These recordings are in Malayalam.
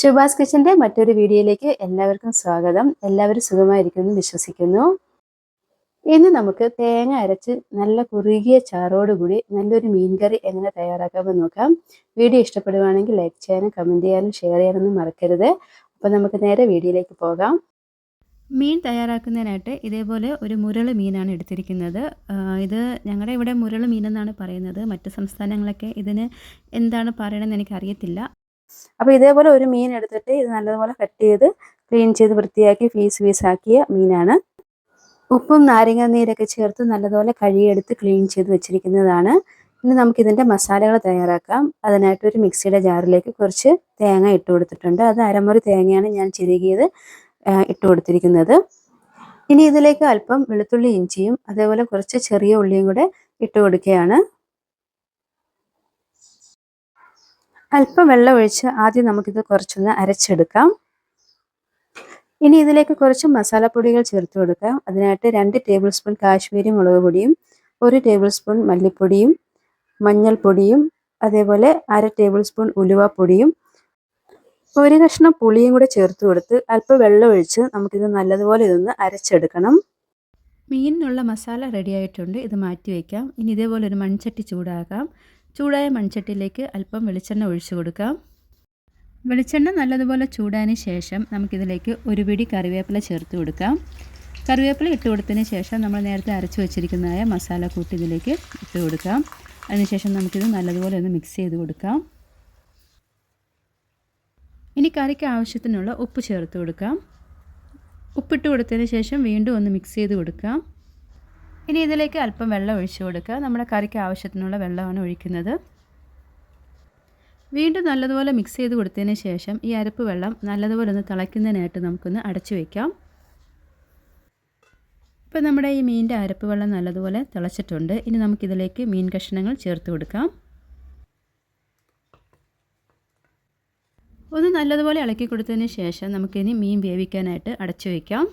ശുഭാസ് കിച്ചന്റെ മറ്റൊരു വീഡിയോയിലേക്ക് എല്ലാവർക്കും സ്വാഗതം. എല്ലാവരും സുഖമായിരിക്കുമെന്ന് വിശ്വസിക്കുന്നു. ഇന്ന് നമുക്ക് തേങ്ങ അരച്ച് നല്ല കുറുകിയ ചാറോടുകൂടി നല്ലൊരു മീൻകറി എങ്ങനെ തയ്യാറാക്കാമെന്ന് നോക്കാം. വീഡിയോ ഇഷ്ടപ്പെടുവാണെങ്കിൽ ലൈക്ക് ചെയ്യാനും കമന്റ് ചെയ്യാനും ഷെയർ ചെയ്യാനൊന്നും മറക്കരുത്. അപ്പോൾ നമുക്ക് നേരെ വീഡിയോയിലേക്ക് പോകാം. മീൻ തയ്യാറാക്കുന്നതിനായിട്ട് ഇതേപോലെ ഒരു മുരൾ മീനാണ് എടുത്തിരിക്കുന്നത്. ഇത് ഞങ്ങളുടെ ഇവിടെ മുരൾ മീനെന്നാണ് പറയുന്നത്. മറ്റ് സംസ്ഥാനങ്ങളൊക്കെ ഇതിന് എന്താണ് പറയണമെന്ന് എനിക്കറിയത്തില്ല. അപ്പോൾ ഇതേപോലെ ഒരു മീൻ എടുത്തിട്ട് ഇത് നല്ലതുപോലെ കട്ട് ചെയ്ത് ക്ലീൻ ചെയ്ത് വൃത്തിയാക്കി ഫീസ് പീസാക്കിയ മീനാണ്. ഉപ്പും നാരങ്ങ നീരൊക്കെ ചേർത്ത് നല്ലതുപോലെ കഴുകിയെടുത്ത് ക്ലീൻ ചെയ്ത് വെച്ചിരിക്കുന്നതാണ്. ഇനി നമുക്ക് നമുക്കിതിന്റെ മസാലകൾ തയ്യാറാക്കാം. അതിനായിട്ട് ഒരു മിക്സിയുടെ ജാറിലേക്ക് കുറച്ച് തേങ്ങ ഇട്ട് കൊടുത്തിട്ടുണ്ട്. അത് അരമുറി തേങ്ങയാണ് ഞാൻ ചിരുകിയത് ഇട്ട് കൊടുത്തിരിക്കുന്നത്. ഇനി ഇതിലേക്ക് അല്പം വെളുത്തുള്ളി ഇഞ്ചിയും അതേപോലെ കുറച്ച് ചെറിയ ഉള്ളിയും കൂടെ ഇട്ട് കൊടുക്കുകയാണ്. അല്പം വെള്ളം ഒഴിച്ച് ആദ്യം നമുക്കിത് കുറച്ചൊന്ന് അരച്ചെടുക്കാം. ഇനി ഇതിലേക്ക് കുറച്ച് മസാലപ്പൊടികൾ ചേർത്ത് കൊടുക്കാം. അതിനായിട്ട് രണ്ട് ടേബിൾ സ്പൂൺ കാശ്മീരി മുളക് പൊടിയും ഒരു ടേബിൾ സ്പൂൺ മല്ലിപ്പൊടിയും മഞ്ഞൾപ്പൊടിയും അതേപോലെ അര ടേബിൾ സ്പൂൺ ഉലുവപ്പൊടിയും ഒരു കഷ്ണം പുളിയും കൂടെ ചേർത്ത് കൊടുത്ത് അല്പം വെള്ളം ഒഴിച്ച് നമുക്കിത് നല്ലതുപോലെ ഇതൊന്ന് അരച്ചെടുക്കണം. മീനിനുള്ള മസാല റെഡി ആയിട്ടുണ്ട്. ഇത് മാറ്റി വയ്ക്കാം ഇനി ഇതേപോലെ ഒരു മൺചട്ടി ചൂടാക്കാം ചൂടായ മൺചട്ടിയിലേക്ക് അല്പം വെളിച്ചെണ്ണ ഒഴിച്ചു കൊടുക്കാം. വെളിച്ചെണ്ണ നല്ലതുപോലെ ചൂടായതിന് ശേഷം നമുക്കിതിലേക്ക് ഒരു പിടി കറിവേപ്പില ചേർത്ത് കൊടുക്കാം. കറിവേപ്പില ഇട്ട് കൊടുത്തതിന് ശേഷം നമ്മൾ നേരത്തെ അരച്ചു വെച്ചിരിക്കുന്നതായ മസാല കൂട്ടി ഇതിലേക്ക് ഇട്ട് കൊടുക്കാം. അതിനുശേഷം നമുക്കിത് നല്ലതുപോലെ ഒന്ന് മിക്സ് ചെയ്ത് കൊടുക്കാം. ഇനി കറിക്ക് ആവശ്യത്തിനുള്ള ഉപ്പ് ചേർത്ത് കൊടുക്കാം. ഉപ്പിട്ട് കൊടുത്തതിന് ശേഷം വീണ്ടും ഒന്ന് മിക്സ് ചെയ്ത് കൊടുക്കാം. ഇനി ഇതിലേക്ക് അല്പം വെള്ളം ഒഴിച്ചു കൊടുക്കുക. നമ്മുടെ കറിക്ക് ആവശ്യത്തിനുള്ള വെള്ളമാണ് ഒഴിക്കുന്നത്. വീണ്ടും നല്ലതുപോലെ മിക്സ് ചെയ്ത് കൊടുത്തതിന് ശേഷം ഈ അരപ്പ് വെള്ളം നല്ലതുപോലെ ഒന്ന് തിളയ്ക്കുന്നതിനായിട്ട് നമുക്കൊന്ന് അടച്ചു വയ്ക്കാം ഇപ്പോൾ നമ്മുടെ ഈ മീനിന്റെ അരപ്പ് വെള്ളം നല്ലതുപോലെ തിളച്ചിട്ടുണ്ട്. ഇനി നമുക്കിതിലേക്ക് മീൻ കഷ്ണങ്ങൾ ചേർത്ത് കൊടുക്കാം. ഒന്ന് നല്ലതുപോലെ ഇളക്കി കൊടുത്തതിന് ശേഷം നമുക്കിനി മീൻ വേവിക്കാനായിട്ട് അടച്ചു വയ്ക്കാം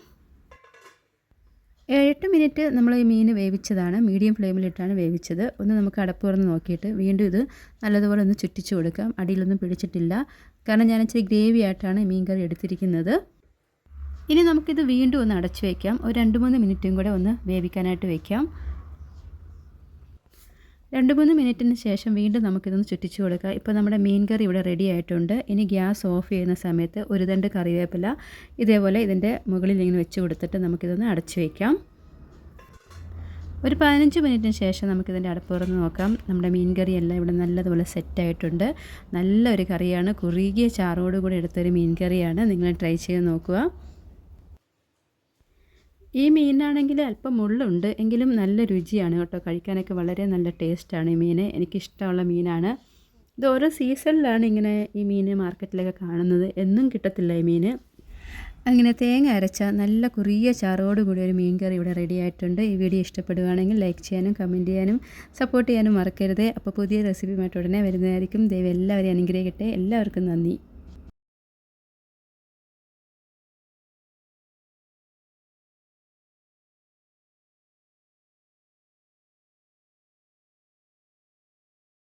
ഏഴെട്ട് മിനിറ്റ് നമ്മൾ ഈ മീൻ വേവിച്ചതാണ്. മീഡിയം ഫ്ലെയിമിലിട്ടാണ് വേവിച്ചത്. ഒന്ന് നമുക്ക് അടപ്പ് തുറന്ന് നോക്കിയിട്ട് വീണ്ടും ഇത് നല്ലതുപോലെ ഒന്ന് ചുറ്റിച്ചു കൊടുക്കാം. അടിയിലൊന്നും പിടിച്ചിട്ടില്ല. കാരണം ഞാൻ ഇച്ചിരി ഗ്രേവി ആയിട്ടാണ് മീൻ കറി എടുത്തിരിക്കുന്നത്. ഇനി നമുക്കിത് വീണ്ടും ഒന്ന് അടച്ചു വയ്ക്കാം ഒരു രണ്ട് മൂന്ന് മിനിറ്റും കൂടെ ഒന്ന് വേവിക്കാനായിട്ട് വയ്ക്കാം രണ്ട് മൂന്ന് മിനിറ്റിന് ശേഷം വീണ്ടും നമുക്കിതൊന്ന് ചുറ്റിച്ച് കൊടുക്കാം. ഇപ്പോൾ നമ്മുടെ മീൻ കറി ഇവിടെ റെഡി ആയിട്ടുണ്ട്. ഇനി ഗ്യാസ് ഓഫ് ചെയ്യുന്ന സമയത്ത് ഒരു തണ്ട് കറിവേപ്പില ഇതേപോലെ ഇതിന്റെ മുകളിൽ ഇങ്ങനെ വെച്ച് കൊടുത്തിട്ട് നമുക്കിതൊന്ന് അടച്ചു വയ്ക്കാം ഒരു പതിനഞ്ച് മിനിറ്റിന് ശേഷം നമുക്കിതിന്റെ അടപ്പ് തുറന്ന് നോക്കാം. നമ്മുടെ മീൻ കറി എല്ലാം ഇവിടെ നല്ലതുപോലെ സെറ്റായിട്ടുണ്ട് നല്ലൊരു കറിയാണ്. കുറുകിയ ചാറോടുകൂടി എടുത്തൊരു മീൻ കറിയാണ്. നിങ്ങൾ ട്രൈ ചെയ്ത് നോക്കുക. ഈ മീനാണെങ്കിൽ അല്പം മുള്ളുണ്ട് എങ്കിലും നല്ല രുചിയാണ് കേട്ടോ. കഴിക്കാനൊക്കെ വളരെ നല്ല ടേസ്റ്റാണ് ഈ മീൻ എനിക്കിഷ്ടമുള്ള മീനാണ്. ഇത് ഓരോ സീസണിലാണ് ഇങ്ങനെ ഈ മീൻ മാർക്കറ്റിലൊക്കെ കാണുന്നത്. എന്നും കിട്ടത്തില്ല ഈ മീൻ അങ്ങനെ തേങ്ങ അരച്ച നല്ല കുറിയ ചാറോട് കൂടി ഒരു മീൻ കറി ഇവിടെ റെഡി ആയിട്ടുണ്ട്. ഈ വീഡിയോ ഇഷ്ടപ്പെടുകയാണെങ്കിൽ ലൈക്ക് ചെയ്യാനും കമന്റ് ചെയ്യാനും സപ്പോർട്ട് ചെയ്യാനും മറക്കരുത്. അപ്പോൾ പുതിയ റെസിപ്പിയുമായിട്ട് ഉടനെ വരുന്നതായിരിക്കും. ദൈവം എല്ലാവരെയും അനുഗ്രഹിക്കട്ടെ. എല്ലാവർക്കും നന്ദി.